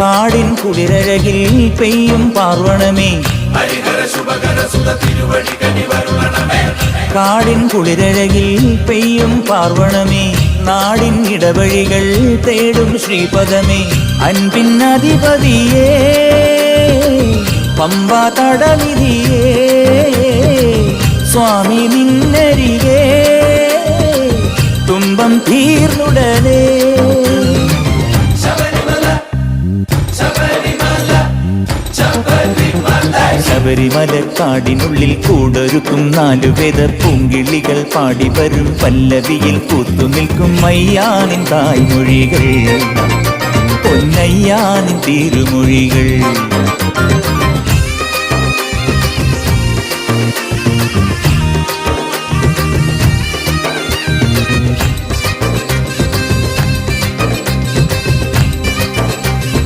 காடின் குளிரழகில் பெய்யும் பார்வணமே காடின் குளிரழகில் பெய்யும் பார்வணமே நாடின் இடவழிகள் தேடும் ஸ்ரீபதமே அன்பின் அதிபதியே പമ്പാ തടവിധിയേ സ്വാമി നിന്നരികേ തുമ്പം തീർന്നുടനേ ശബരിമലക്കാടിനുള്ളിൽ കൂടൊരുക്കും നാലുവേദ പൂങ്കിളികൾ പാടി വരും പല്ലവിയിൽ പൂത്തു നിൽക്കും മയ്യാനിൻ തായ്മൊഴികൾ പൊന്നയ്യാനിൻ തിരുമൊഴികൾ